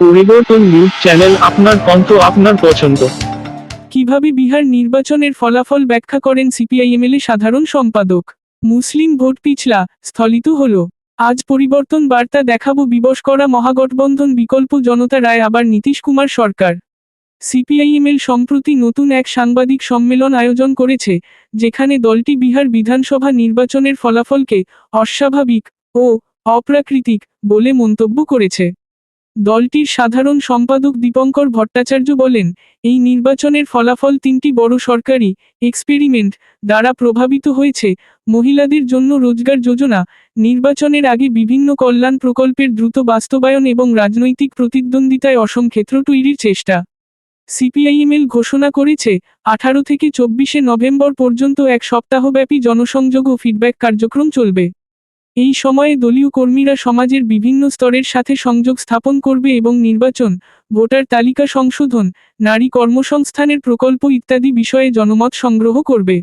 পরিবর্তন news channel আপনার কণ্ঠ আপনার পছন্দ। কীভাবে বিহার নির্বাচনের ফলাফল ব্যাখ্যা করেন সিপিআইএমএল সাধারণ সম্পাদক? মুসলিম ভোট পিছলা, স্থলিত হল। আজ পরিবর্তন বার্তা দেখাবো বিবশ করা মহাগঠবন্ধন বিকল্প জনতা রায় আবার নীতিশ কুমার সরকার। সিপিআইএমএল সম্প্রতি নতুন এক সাংবাদিক সম্মেলন আয়োজন করেছে, যেখানে দলটি বিহার বিধানসভা নির্বাচনের ফলাফলকে অস্বাভাবিক ও অপ্রাকৃতিক বলে মন্তব্য করেছে। দলটির সাধারণ সম্পাদক দীপঙ্কর ভট্টাচার্য বলেন, এই নির্বাচনের ফলাফল তিনটি বড় সরকারি এক্সপেরিমেন্ট দ্বারা প্রভাবিত হয়েছে, মহিলাদের জন্য রোজগার যোজনা, নির্বাচনের আগে বিভিন্ন কল্যাণ প্রকল্পের দ্রুত বাস্তবায়ন এবং রাজনৈতিক প্রতিদ্বন্দ্বিতায় অসম ক্ষেত্র তৈরির চেষ্টা। সিপিআইএমএল ঘোষণা করেছে, আঠারো থেকে চব্বিশে নভেম্বর পর্যন্ত এক সপ্তাহব্যাপী জনসংযোগ ও ফিডব্যাক কার্যক্রম চলবে। এই সময়ে দলীয় কর্মীরা সমাজের বিভিন্ন স্তরের সাথে সংযোগ স্থাপন করবে এবং নির্বাচন, ভোটার তালিকা সংশোধন, নারী কর্মসংস্থানের প্রকল্প ইত্যাদি বিষয়ে জনমত সংগ্রহ করবে।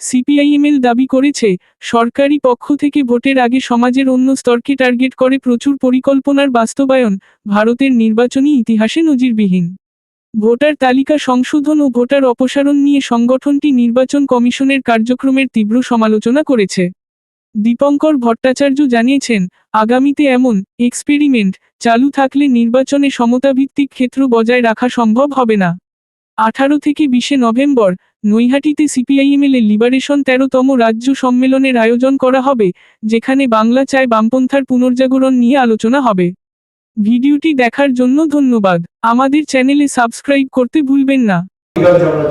সিপিআইএমএল দাবি করেছে, সরকারি পক্ষ থেকে ভোটের আগে সমাজের অন্য স্তরকে টার্গেট করে প্রচুর পরিকল্পনার বাস্তবায়ন, ভারতের নির্বাচনী ইতিহাসে নজিরবিহীন। ভোটার তালিকা সংশোধন ও ভোটার অপসারণ নিয়ে সংগঠনটি নির্বাচন কমিশনের কার্যক্রমের তীব্র সমালোচনা করেছে। দীপঙ্কর ভট্টাচার্য জানিয়েছেন, আগামীতে এমন এক্সপেরিমেন্ট চালু থাকলে নির্বাচনে সমতাভিত্তিক ক্ষেত্র বজায় রাখা সম্ভব হবে না। আঠারো থেকে বিশে নভেম্বর নৈহাটিতে সিপিআইএমএল এর লিবারেশন তেরোতম রাজ্য সম্মেলনের আয়োজন করা হবে, যেখানে বাংলা চায় বামপন্থার পুনর্জাগরণ নিয়ে আলোচনা হবে। ভিডিওটি দেখার জন্য ধন্যবাদ। আমাদের চ্যানেলে সাবস্ক্রাইব করতে ভুলবেন না।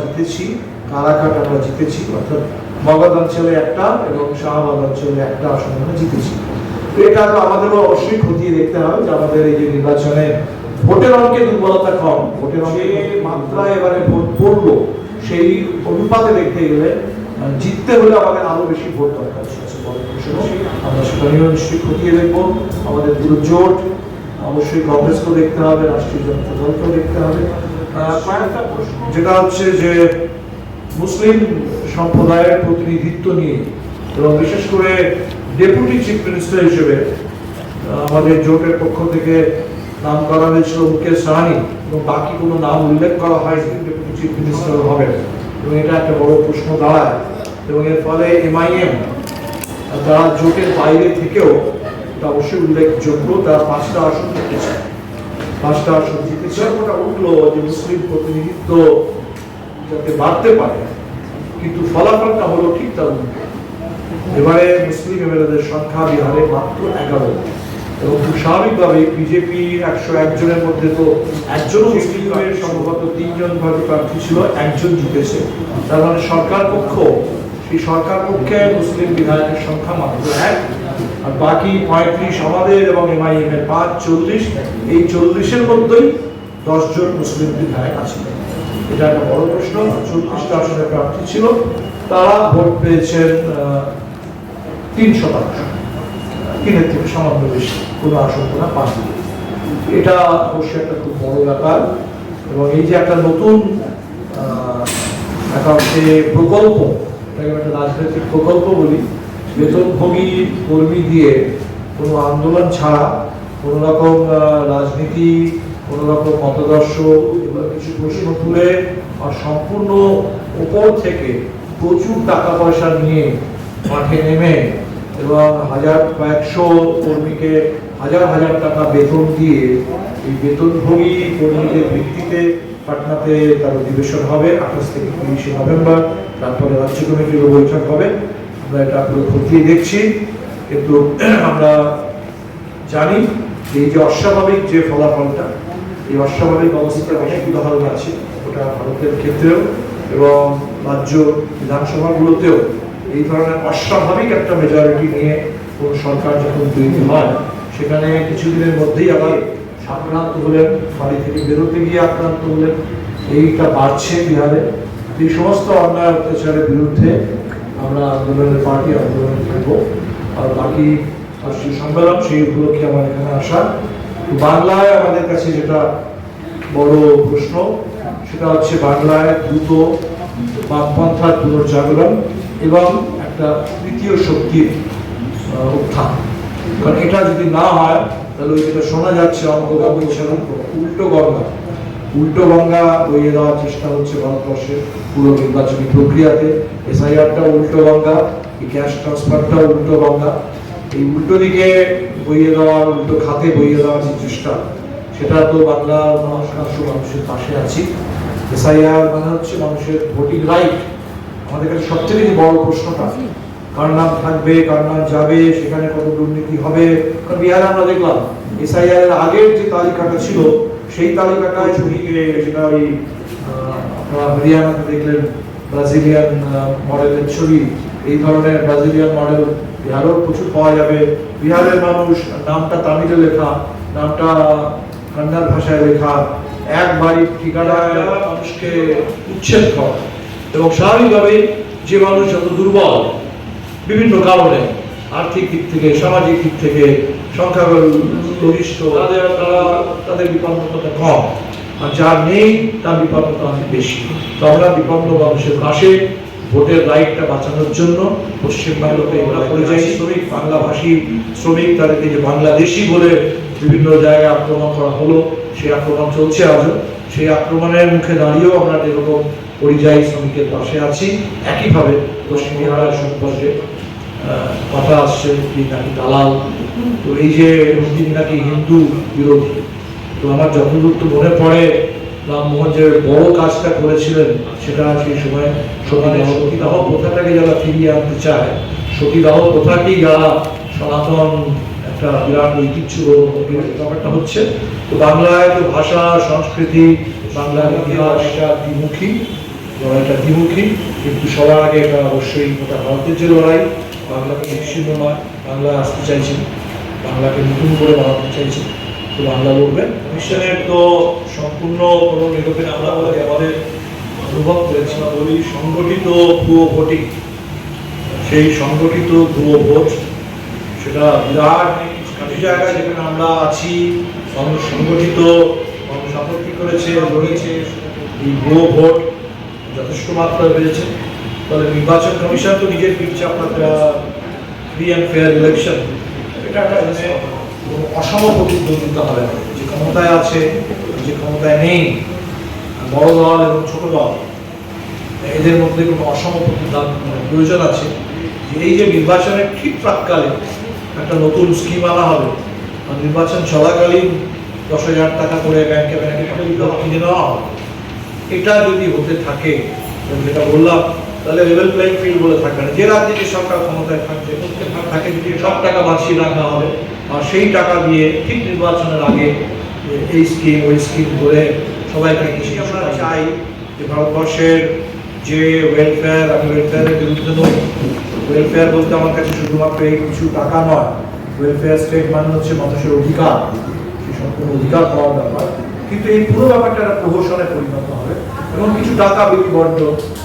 জিতেছি আমরা জিতেছি, অর্থাৎ মগধ অঞ্চলে একটা এবং শাহবাগ অঞ্চলে একটা আসন আমরা জিতেছি। তো এটা তো আমাদেরও অবশ্যই খতিয়ে দেখতে হবে যে আমাদের এই যে নির্বাচনে ভোটের অঙ্কে দুর্বলতা কম ভোটের অঙ্কে মাত্রায় এবারে ভোট পড়ল সেই অনুপাতে দেখতে গেলে জিততে হলে আমাদের আরও বেশি ভোট দরকার। আমরা সেটা নিয়েও নিশ্চয়ই খতিয়ে দেখব। আমাদের পুরো জোট অবশ্যই কংগ্রেসকেও দেখতে হবে রাষ্ট্রীয় জনতা দলকেও দেখতে হবে। যেটা হচ্ছে যে মুসলিম সম্প্রদায়ের প্রতিনিধিত্ব নিয়ে এবং বিশেষ করে ডেপুটি চিফ মিনিস্টার হিসেবে আমাদের জোটের পক্ষ থেকে নাম করা হয়েছিল মুকেশ সাহানি এবং বাকি কোনো নাম উল্লেখ করা হয়নি, ডেপুটি চিফ মিনিস্টার হবেন। এবং এটা একটা বড় প্রশ্ন দাঁড়ায়। এবং এর ফলে এমআইএম তারা জোটের বাইরে থেকেও, এটা অবশ্যই উল্লেখযোগ্য, তারা পাঁচটা আসন জিতেছে। পাঁচটা আসন জিতেছে। ওটা উঠল যে মুসলিম প্রতিনিধিত্ব যাতে বাড়তে পারে। কিন্তু ফলাফলটা হলো ঠিক তার এবারে মুসলিম এমএলএদের সংখ্যা বিহারে মাত্র এগারো। এবং খুব স্বাভাবিকভাবে বিজেপি একশো একজনের মধ্যে তো একজনও মুসলিমের সম্ভবত তিনজন হয়তো প্রার্থী ছিল, একজন জিতেছে। তার মানে সরকার পক্ষ, সেই সরকার পক্ষে মুসলিম বিধায়কের সংখ্যা মাত্র এক। আর বাকি পঁয়ত্রিশ আমাদের এবং এমআইএম এর পাঁচ, চল্লিশ, এই চল্লিশের মধ্যেই দশজন মুসলিম বিধায়ক আছে। এটা একটা বড় প্রশ্ন। চল্লিশটা আসনে প্রার্থী ছিল। তারা ভোট পেয়েছেন তিন শতাংশ। তিনের থেকে সামান্য বেশি কোনো আসন না পাঁচ এটা অবশ্যই একটা খুব বড় ব্যাপার। এবং এই যে একটা নতুন হচ্ছে প্রকল্প, এটাকে একটা রাজনৈতিক প্রকল্প বলি, বেতনভোগী কর্মী দিয়ে কোনো আন্দোলন ছাড়া কোনো রকম রাজনীতি কোনো রকম মতদর্শ এবার কিছু প্রশ্ন তুলে আর সম্পূর্ণ উপর থেকে প্রচুর টাকা পয়সা নিয়ে মাঠে নেমে এবং হাজার কয়েকশো কর্মীকে হাজার হাজার টাকা বেতন দিয়ে এই বেতনভোগী কর্মীদের ভিত্তিতে পাটনাতে তার অধিবেশন হবে, আঠাশ থেকে তিরিশে নভেম্বর। তারপরে রাজ্য কমিটির বৈঠক হবে। আমরা এটা পুরো খতিয়ে দেখছি। কিন্তু আমরা জানি এই যে অস্বাভাবিক যে ফলাফলটা এই অস্বাভাবিক অবস্থার অনেক উদাহরণ আছে ওটা ভারতের ক্ষেত্রেও এবং রাজ্য বিধানসভাগুলোতেও। এই ধরনের অস্বাভাবিক একটা মেজরিটি নিয়ে কোন সরকার যখন তৈরি হয়, সেখানে কিছুদিনের মধ্যেই আবার আক্রান্ত হলেন, বাড়ি থেকে বেরোতে গিয়ে আক্রান্ত হলেন। এইটা বাড়ছে বিহারে। এই সমস্ত অন্যায় অত্যাচারের বিরুদ্ধে আমরা আন্দোলনের পার্টি আন্দোলনে থাকব। আর বাকি সম্মেলন, সেই উপলক্ষে আমার এখানে আসা। বাংলায় আমাদের কাছে যেটা বড় প্রশ্ন, সেটা হচ্ছে বাংলায় দ্রুত বামপন্থার পুনর্জাগরণ এবং একটা তৃতীয় শক্তির উত্থান। কারণ এটা যদি না হয়, তাহলে ওই যেটা শোনা যাচ্ছে অঙ্গগা বৈশালী উল্টো গঙ্গা। উল্টো গঙ্গা বইয়ে দেওয়ার চেষ্টা হচ্ছে ভারতবর্ষের পুরো নির্বাচনী প্রক্রিয়াতে। এসআইআরটা উল্টো গঙ্গা, এই ক্যাশ ট্রান্সফারটাও উল্টো গঙ্গা। এই উল্টো দিকে বইয়ে দেওয়ার, উল্টো খাতে বইয়ে দেওয়ার যে চেষ্টা, সেটা তো বাংলার অধিকাংশ মানুষের পাশে আছি। এসআইআর মানে হচ্ছে মানুষের ভোটিং রাইট। আমাদের কাছে সবচেয়ে যে বড় প্রশ্নটা, কার নাম থাকবে, কার নাম যাবে, সেখানে কত দুর্নীতি হবে? কারণ বিহারে আমরা দেখলাম, এসআইআর এর আগের যে তালিকাটা ছিল, সেই তালিকাটায় ছবিকে সেটা ওই আপনারা হরিয়ানাতে দেখলেন, ব্রাজিলিয়ান মডেলের ছবি, এই ধরনের ব্রাজিলিয়ান মডেল বিহারেও প্রচুর পাওয়া যাবে। বিহারের মানুষ নামটা তামিলে লেখা, নামটা কন্নড় ভাষায় লেখা এক বাড়ির ঠিকানায় মানুষকে উচ্ছেদ করা। এবং স্বাভাবিকভাবেই যে মানুষ যত দুর্বল, বিভিন্ন কারণে, আর্থিক দিক থেকে, সামাজিক দিক থেকে সংখ্যাগরিষ্ঠ তাদের তারা, তাদের বিপন্নতা কম। আর যার নেই, তার বিপন্নতা অনেক বেশি। তো আমরা বিপন্ন মানুষের পাশে ভোটের রাইটটা বাঁচানোর জন্য পশ্চিমবাংলাতে আমরা পরিযায়ী শ্রমিক, বাংলাভাষী শ্রমিক, তাদেরকে যে বাংলাদেশি বলে বিভিন্ন জায়গায় আক্রমণ করা হলো, সেই আক্রমণ চলছে আজও। সেই আক্রমণের মুখে দাঁড়িয়েও আমরা যেরকম পরিযায়ী শ্রমিকের পাশে আছি, একইভাবে পশ্চিম সম্পর্কে কথা আসছে নাকি দালাল। তো এই যে তিনি নাকি হিন্দু বিরোধী। তো আমার যতদূর তো মনে পড়ে রামমোহন যে বড় কাজটা করেছিলেন, সেটা সেই সময় সতীদাহ সতীদাহ প্রথাটাকে যারা ফিরিয়ে আনতে চায়, সতীদাহ প্রথাকেই যারা সনাতন একটা বিরাট ঐতিহ্য ব্যাপারটা হচ্ছে। তো বাংলায় তো ভাষা, সংস্কৃতি, বাংলার ইতিহাস, এটা দ্বিমুখী, লড়াইটা দ্বিমুখী, কিন্তু সবার আগে এটা অবশ্যই এটা ভারতের যে লড়াই, বাংলাকে বিচ্ছিন্ন নয়, বাংলা আসতে চাইছে, বাংলাকে নতুন করে বানাতে চাইছে। বাংলা বলবে মিশনের তো সম্পূর্ণ কোনো নিরপেক্ষ আমরা আমাদের অনুভব করেছি বলি, সংগঠিত ভুয়ো ভোটিং সেই সংগঠিত ভুয়ো ভোট, সেটা বিরাট কিছু জায়গায় যেখানে আমরা আছি, মানুষ সংগঠিত, মানুষ আপত্তি করেছে, লড়েছে, এই ভুয়ো ভোট যথেষ্ট মাত্রায় বেড়েছে তাহলে নির্বাচন কমিশন তো নিজের দিচ্ছে আপনার ফ্রি অ্যান্ড ফেয়ার ইলেকশন এটা একটা অসম প্রতিদ্বন্দ্বিতা হবে না। যে ক্ষমতায় আছে, যে ক্ষমতায় নেই, বড় দল এবং ছোট দল, এদের মধ্যে কোনো অসম প্রয়োজন আছে। এই যে নির্বাচনের ঠিক প্রাককালে একটা নতুন স্কিম আনা হবে নির্বাচন চলাকালীন দশ হাজার টাকা করে ব্যাংকে ব্যাংকে কিনে নেওয়া হবে। এটা যদি হতে থাকে যেটা বললাম, তাহলে লেভেল প্লেইং ফিল্ড বলে থাকবে না। যে রাজ্যে যে সরকার ক্ষমতায় থাকবে তাকে যদি সব টাকা বাঁচিয়ে রাখা হবে সেই টাকা দিয়ে ঠিক নির্বাচনের আগে এই স্কিম ওই স্কিম করে সবাইকে কিছু আমরা চাই যে ভারতবর্ষের যে ওয়েলফেয়ার আমি ওয়েলফেয়ারের বিরুদ্ধে ওয়েলফেয়ার বলতে আমার কাছে শুধুমাত্র এই কিছু টাকা নয়। ওয়েলফেয়ার স্টেট মানে হচ্ছে মানুষের অধিকার। সেই সম্পূর্ণ অধিকার পাওয়ার ব্যাপার। কিন্তু এই পুরো ব্যাপারটা একটা প্রহসনে পরিণত হবে এবং কিছু টাকা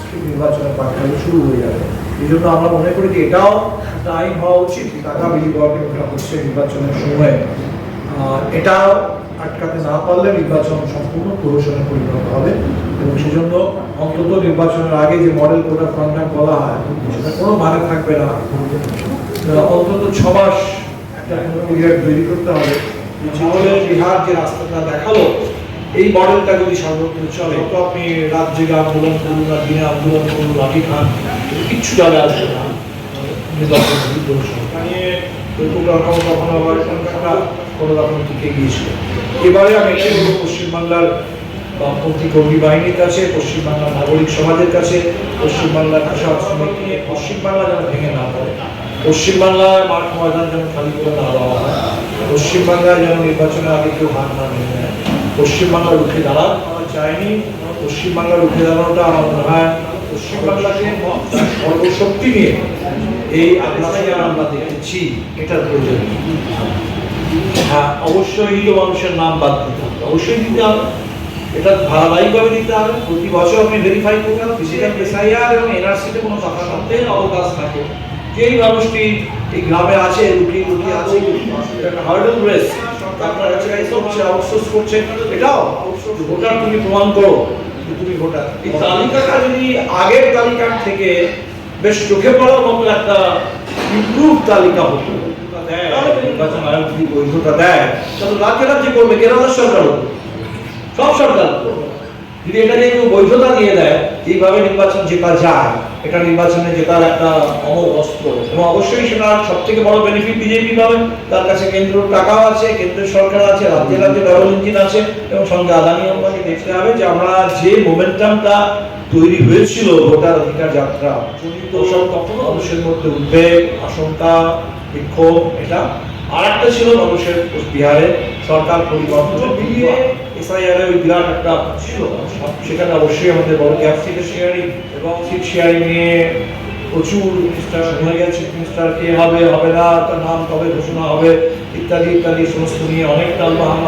ঠিক নির্বাচনের পাঠকালে শুরু হয়ে যাবে। এই জন্য আমরা মনে করি যে এটাও আইন হওয়া উচিত। টাকা বিলিবদ্ধ ওটা হচ্ছে নির্বাচনের সময়। এটাও আটকাতে না পারলে নির্বাচন সম্পূর্ণ প্রহসনে পরিণত হবে। এবং সেজন্য অন্তত নির্বাচনের আগে যে মডেল কোড অফ বলা হয়, সেটা কোনো মানে থাকবে না। অন্তত ছ মাস একটা পিরিয়ড তৈরি করতে হবে। তাহলে বিহার যে রাস্তাটা দেখাল, এই মডেলটা যদি সর্বত্র চলে, তো আপনি রাত জেগে আন্দোলন করুন আর দিনে আন্দোলন করুন, লাঠি খান কিচ্ছু চলে আসবে না। নির্বাচন নিয়ে টিকে গিয়েছিল এবারে আমি এটাই বলব পশ্চিমবাংলার বামপন্থী কর্মী বাহিনীর কাছে পশ্চিমবাংলার নাগরিক সমাজের কাছে পশ্চিমবাংলার শ্রমিক নিয়ে পশ্চিমবাংলা যেন ভেঙে না পড়ে পশ্চিমবাংলার মাঠ ময়দান যেন খালি করে না দেওয়া হয় পশ্চিমবাংলায় যেন নির্বাচনের আগে কেউ হার না নিয়ে নেয় পশ্চিমবাংলা রুখে দাঁড়ান আমরা চাইনি পশ্চিমবাংলা রুখে দাঁড়ানোটা আমার মনে হয় পশ্চিমবাংলাকে সর্বশক্তি নিয়ে এই আগ্রাসী আমরা দেখেছি প্রয়োজন হ্যাঁ অবশ্যই হিন্দু মানুষের নাম বাদ দিতে হবে। অবশ্যই দিতে হবে। এটা ধারাবাহিকভাবে দিতে হবে। প্রতি বছর আপনি ভেরিফাই করবেন ফিজিক্যাল এবং এনআরসিতে কোনো সত্ত্বে অবকাশ থাকে। যেই মানুষটি এই গ্রামে আছে লুকিয়ে লুকিয়ে আছে হার্ডল রেস আপনার কাছে করছে আউটসোর্স করছে, এটাও ভোটার তুমি প্রমাণ করো তুমি ভোটার। এই তালিকাটা যদি আগের তালিকার থেকে বেশ চোখে পড়ার মতো একটা ইমপ্রুভ তালিকা হতো। নির্বাচন আয়োগ যদি বৈধতা দেয়। তাহলে রাজ্যে রাজ্যে করবে কেরালার সরকার সব সরকার। যদি এটাকে কেউ বৈধতা দিয়ে দেয় এইভাবে নির্বাচন জেতা যায় এটা নির্বাচনে জেতার একটা অমর অস্ত্র এবং অবশ্যই সেটা সব থেকে বড় বেনিফিট বিজেপি পাবে। তার কাছে কেন্দ্র টাকাও আছে কেন্দ্রের সরকার আছে রাজ্যে রাজ্যে ডাবল ইঞ্জিন আছে এবং সঙ্গে আদানি আম্বানি দেখতে হবে যে আমরা যে মোমেন্টামটা তৈরি হয়েছিল ভোটার অধিকার যাত্রা জনিত সব কখনো মানুষের মধ্যে উদ্বেগ, আশঙ্কা, বিক্ষোভ, এটা আর একটা ছিল মানুষের বিহারে সরকার পরিবর্তন। বিরাট একটা ছিল, সেখানে অবশ্যই আমাদের বড় গ্যাপ থেকে শেয়ারিং এবং সিট শেয়ারিং নিয়ে প্রচুর মিনিস্টার শোনা গেছে মিনিস্টার কে হবে হবে না, তার নাম কবে ঘোষণা হবে, ইত্যাদি ইত্যাদি, সমস্ত নিয়ে অনেক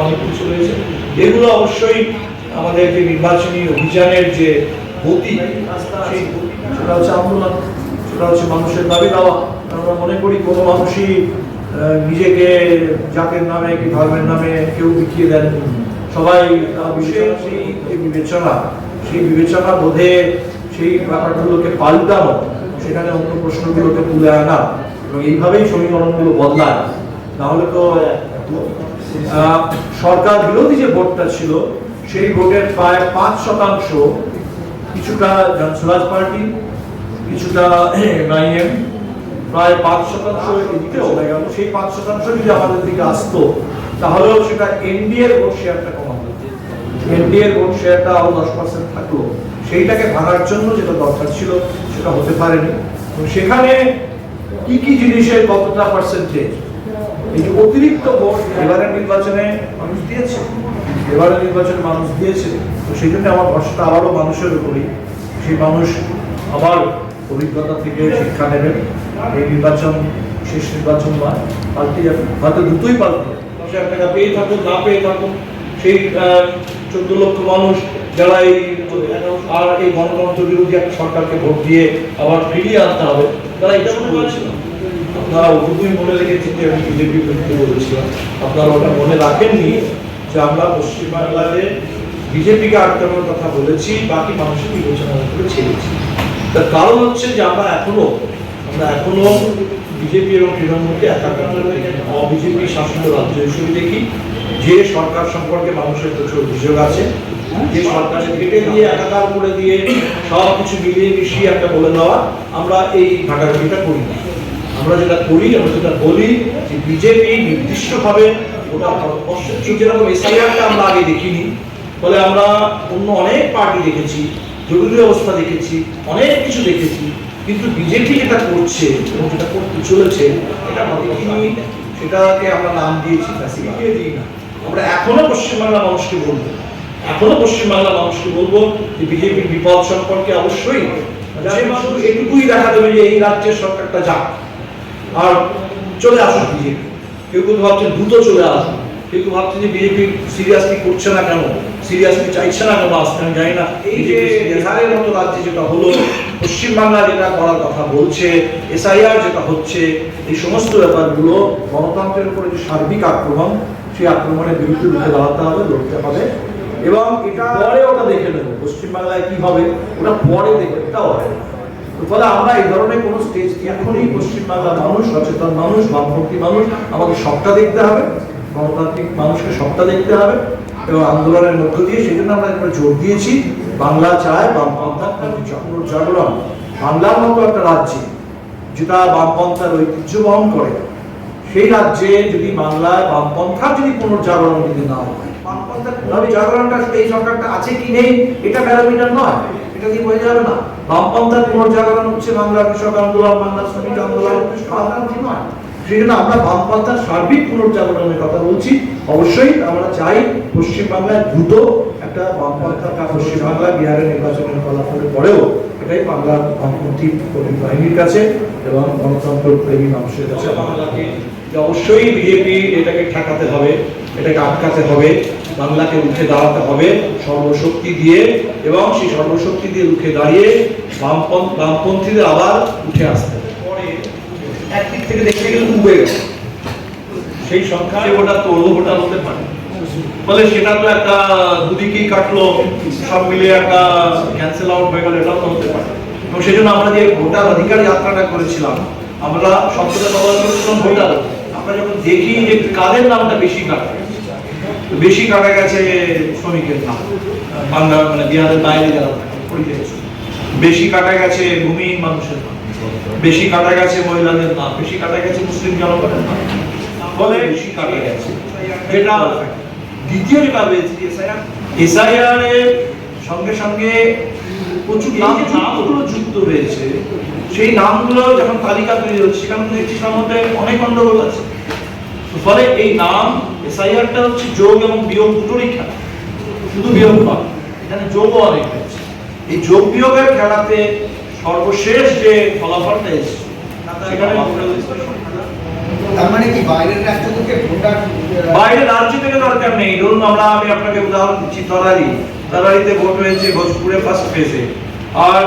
অনেক কিছু রয়েছে। এগুলো অবশ্যই আমাদের যে নির্বাচনী অভিযানের যে গতি সেটা হচ্ছে আন্দোলন সেটা হচ্ছে মানুষের দাবি দেওয়া। আমরা মনে করি কোনো মানুষই নিজেকে জাতের নামে কি ধর্মের নামে কেউ বিকিয়ে দেন সবাই বিবেচনা সেই বিবেচনা সেই বিবেচনা বোধে সেই ব্যাপারগুলোকে পাল্টানো, সেখানে অন্য প্রশ্নগুলোকে তুলে আনা এবং এইভাবেই সমীকরণগুলো বদলায়। নাহলে তো সরকার বিরোধী যে ভোটটা ছিল, সেই ভোটের প্রায় পাঁচ শতাংশ কিছুটা জনসুরাজ পার্টি, কিছুটা এমআইএম প্রায় পাঁচ শতাংশ এদিকে চলে গেল সেই পাঁচ শতাংশ যদি আমাদের দিকে আসতো, তাহলেও সেটা এনডিএর ভোট শেয়ারটা কমাতো। এনডিএর ভোট শেয়ারটা আরও দশ পার্সেন্ট থাকল। সেইটাকে ভাঙার জন্য যেটা দরকার ছিল, সেটা হতে পারেনি। সেখানে কি কি জিনিসের কতটা পার্সেন্টেজ এই অতিরিক্ত ভোট এবারের নির্বাচনে মানুষ দিয়েছে, এবারের নির্বাচনে মানুষ দিয়েছে, তো সেই জন্য আমার ভরসাটা আবারও মানুষের উপরেই। সেই মানুষ আবার অভিজ্ঞতা থেকে শিক্ষা নেবেন। এই নির্বাচন, শেষ নির্বাচন নয় পাল্টে যাবে। হয়তো দুটোই পাল্টে। দশ হাজার টাকা পেয়ে থাকুন, না পেয়ে থাকুন, সেই চোদ্দ লক্ষ মানুষ যারা এই, আর এই গণতন্ত্র বিরোধী একটা সরকারকে ভোট দিয়ে আবার ফিরিয়ে আনতে হবে, তারা এটা মনে করেছিলাম আপনারা ওটুকুই মনে রেখেছেন যে আমি বিজেপি বিরুদ্ধে বলেছিলাম। আপনারা ওটা মনে রাখেননি যে আমরা পশ্চিমবাংলাতে বিজেপিকে আটকানোর কথা বলেছি, বাকি মানুষের বিবেচনা করে ছেড়েছি। তার কারণ হচ্ছে যে আমরা এখনও আমরা এখনও বিজেপি এবং তৃণমূলকে একাকার বিজেপি শাসিত রাজ্য হিসেবে দেখি, যে সরকার সম্পর্কে মানুষের প্রচুর অভিযোগ আছে, যে সরকারের কেটে দিয়ে, একাকার করে দিয়ে সব কিছু মিলিয়ে মিশিয়ে একটা বলে দেওয়া আমরা এই ঘাটাঘাটিটা করি না। আমরা যেটা করি, আমরা যেটা বলি যে বিজেপি নির্দিষ্টভাবে ওটা ভারতবর্ষ যেরকম এসআইআরটা আমরা আগে দেখিনি, ফলে আমরা অন্য অনেক পার্টি দেখেছি, জরুরি অবস্থা দেখেছি, অনেক কিছু দেখেছি, কিন্তু বিজেপি যেটা করছে এবং যেটা করতে চলেছে, এটা দেখিনি। সেটাকে আমরা নাম দিয়েছি ফ্যাসিলিটিয়ে দিই না আমরা এখনও পশ্চিমবাংলার মানুষকে বলব, এখনও পশ্চিমবাংলার মানুষকে বলব যে বিজেপির বিপদ সম্পর্কে অবশ্যই এটুকুই দেখা দেবে যে এই রাজ্যের সরকারটা যাক। আর চলে আসুন বিজেপি। কেউ কেউ ভাবছেন দ্রুত চলে আসুন। কেউ কেউ ভাবছে যে বিজেপি সিরিয়াসলি করছে না কেন? সিরিয়াসলি চাইছে না কেন? আসতে আমি জানি না। এই যে বিহারের মতো রাজ্যে যেটা হলো পশ্চিমবাংলা যেটা করার কথা বলছে এসআইআর যেটা হচ্ছে এই সমস্ত ব্যাপারগুলো গণতন্ত্রের উপরে যে সার্বিক আক্রমণ সেই আক্রমণের বিরুদ্ধে রুখে দাঁড়াতে হবে লড়তে হবে। এবং এটা পরে ওটা দেখে নেব। পশ্চিমবাংলায় কি হবে ওটা পরে দেখে এটাও হয় তো ফলে আমরা এই ধরনের স্টেজ এখনই পশ্চিমবাংলার মানুষ, সচেতন মানুষ, বামপন্থী মানুষ সবটা দেখতে হবে। গণতান্ত্রিক মানুষকে সবটা দেখতে হবে এবং আন্দোলনের মধ্য দিয়ে সেই জন্য আমরা জোর দিয়েছি। বাংলা চায় বাংলার মতো একটা রাজ্যে যেটা বামপন্থার ঐতিহ্য বহন করে, সেই রাজ্যে যদি বাংলায় বামপন্থার যদি পুনর্জাগরণ যদি না হয়, বামপন্থার পুনর্জাগরণটা এই সরকারটা আছে কি নেই, এটা প্যারামিটার নয়। এটা দিয়ে বোঝা যাবে না? বামপন্থার পুনর্জাগরণ হচ্ছে বাংলা কৃষক আন্দোলন বাংলা শ্রমিক আন্দোলন বামপন্থী নয়। সেই জন্য আমরা বামপন্থার সার্বিক পুনর্জাগরণের কথা বলছি। অবশ্যই আমরা চাই পশ্চিমবাংলায় দ্রুত একটা বামপন্থা পশ্চিমবাংলা বিহারের নির্বাচনের ফলাফলের পরেও এটাই বাংলার বামপন্থী কর্মী বাহিনীর কাছে এবং গণতন্ত্র প্রেমী মানুষের কাছে। বাংলাকে অবশ্যই বিজেপি এটাকে ঠেকাতে হবে এটাকে আটকাতে হবে। বাংলাকে উঠে দাঁড়াতে হবে সর্বশক্তি দিয়ে এবং সেই সর্বশক্তি দিয়ে উঠে দাঁড়িয়ে বামপন্থীদের আবার উঠে আসতে পরে একদিক থেকে দেখতে গেলে উবে সেই ওটা হতে পারে। ফলে সেটা তো একটা দুদিকেই কাটলো, সব মিলে একটা ক্যান্সেল আউট হয়ে গেল, এটাও তো হতে পারে। এবং সেই জন্য আমরা যে ভোটার অধিকার যাত্রাটা করেছিলাম, আমরা শব্দটা ব্যবহার করেছিলাম ভোটার। আমরা যখন দেখি যে কাদের নামটা বেশি কাটা গেছে তো বেশি কাটা গেছে শ্রমিকের নাম। বাংলা মানে বিহারের বাইরে যারা পরিযায়ী বেশি কাটা গেছে ভূমিহীন মানুষের নাম। বেশি কাটা গেছে মহিলাদের নাম। বেশি কাটা গেছে মুসলিম জনগণের নাম। ফলে বেশি কাটা গেছে। যেটা দ্বিতীয় যেটা হয়েছে এসআইআর। এর সঙ্গে সঙ্গে প্রচুর নাম নামগুলো যুক্ত হয়েছে। সেই নামগুলো যখন তালিকা তৈরি হচ্ছে সেখানে দেখছি তার মধ্যে অনেক গন্ডগোল আছে। ফলে এই নাম এসআইআরটা হচ্ছে যোগ এবং বিয়োগ দুটোরই খেলা। শুধু বিয়োগ নয় এখানে যোগও অনেক হয়েছে এই যোগ বিয়োগের খেলাতে সর্বশেষ যে ফলাফলটা এসেছে সেখানে তার মানে কি বাইরের রাষ্ট্র থেকে ভোটার বাইরে রাজ্য থেকে দরকার নেই। ধরুন আমরা আমি আপনাকে উদাহরণ দিচ্ছি তরারি। তরারিতে ভোট হয়েছে ভোজপুরে ফার্স্ট ফেজে আর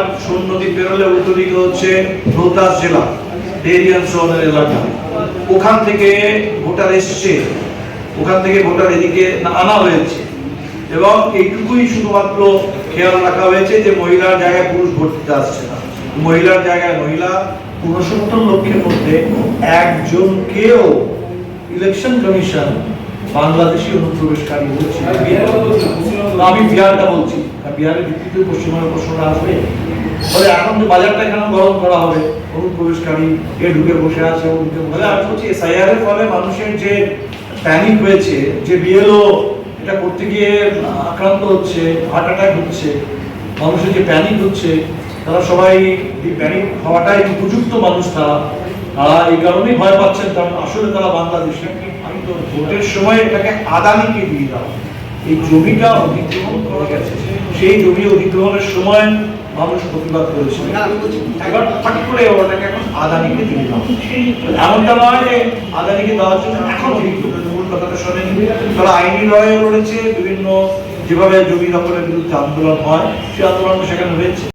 নদী পেরোলে উল্টো দিকে হচ্ছে রোহতাস জেলা। ডেরিয়ান শহরের এলাকা। ওখান থেকে ভোটার এসছে। ওখান থেকে ভোটার এদিকে আনা হয়েছে। এবং এইটুকুই শুধুমাত্র খেয়াল রাখা হয়েছে যে মহিলার জায়গায় পুরুষ ভোট দিতে আসছে না। মহিলার জায়গায় মহিলা উনসত্তর লক্ষের মধ্যে একজনকেও ইলেকশন কমিশন বাংলাদেশি অনুপ্রবেশকারী বলছি আমি বিহারটা বলছি। বিহারের ভিত্তিতে পশ্চিমবঙ্গের প্রশ্নটা আসবে। ফলে এখন তো বাজারটা এখানে গরম করা হবে অনুপ্রবেশকারী এ ঢুকে বসে আছে ও ঢুকে বসে আমি বলছি এসআইআর এর ফলে মানুষের যে প্যানিক হয়েছে, যে বিএলও এটা করতে গিয়ে আক্রান্ত হচ্ছে হার্ট অ্যাটাক হচ্ছে, মানুষের যে প্যানিক হচ্ছে, তারা সবাই এই প্যানিক হওয়াটাই উপযুক্ত মানুষ তারা। তারা এই কারণেই ভয় পাচ্ছেন, কারণ আসলে তারা বাংলাদেশি। আমি তো ভোটের সময় এটাকে আদানিকে দিয়ে দাও এই জমিটা অধিগ্রহণ করা গেছে। সেই জমি অধিগ্রহণের সময় মানুষ প্রতিবাদ করেছিল এবার করে ওটাকে এখন আদানিকে দিয়ে দাও এমনটা নয় যে আদানিকে দেওয়ার জন্য এখন মূল কথাটা শোনেনি। তারা আইনি লড়াই লড়েছে বিভিন্ন যেভাবে জমি দখলের বিরুদ্ধে আন্দোলন হয় সেই আন্দোলন সেখানে হয়েছে।